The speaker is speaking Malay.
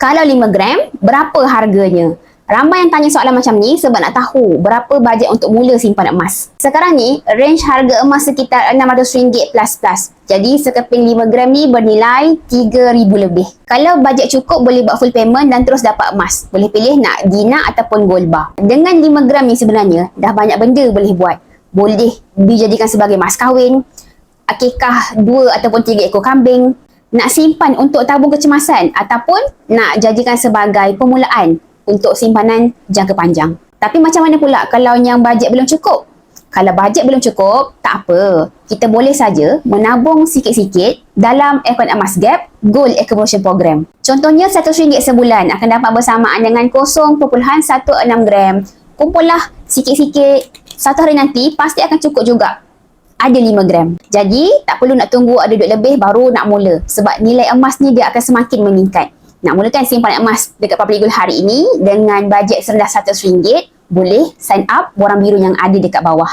Kalau 5 gram, berapa harganya? Ramai yang tanya soalan macam ni sebab nak tahu berapa bajet untuk mula simpan emas. Sekarang ni, range harga emas sekitar RM600 plus plus. Jadi, sekeping 5 gram ni bernilai RM3,000 lebih. Kalau bajet cukup, boleh buat full payment dan terus dapat emas. Boleh pilih nak dinar ataupun gold bar. Dengan 5 gram ni sebenarnya, dah banyak benda boleh buat. Boleh dijadikan sebagai mas kahwin, akikah 2 ataupun 3 ekor kambing, nak simpan untuk tabung kecemasan ataupun nak jadikan sebagai permulaan untuk simpanan jangka panjang. Tapi macam mana pula kalau yang bajet belum cukup? Kalau bajet belum cukup, tak apa. Kita boleh saja menabung sikit-sikit dalam Aircon Emas Gap Gold Accumulation Program. Contohnya RM100 sebulan akan dapat bersamaan dengan 0.16 gram. Kumpullah sikit-sikit. Satu hari nanti pasti akan cukup juga. Ada 5 gram. Jadi, tak perlu nak tunggu ada duit lebih baru nak mula. Sebab nilai emas ni dia akan semakin meningkat nak mulakan simpanan emas dekat Public Gold hari ini dengan bajet serendah RM100, boleh sign up borang biru yang ada dekat bawah.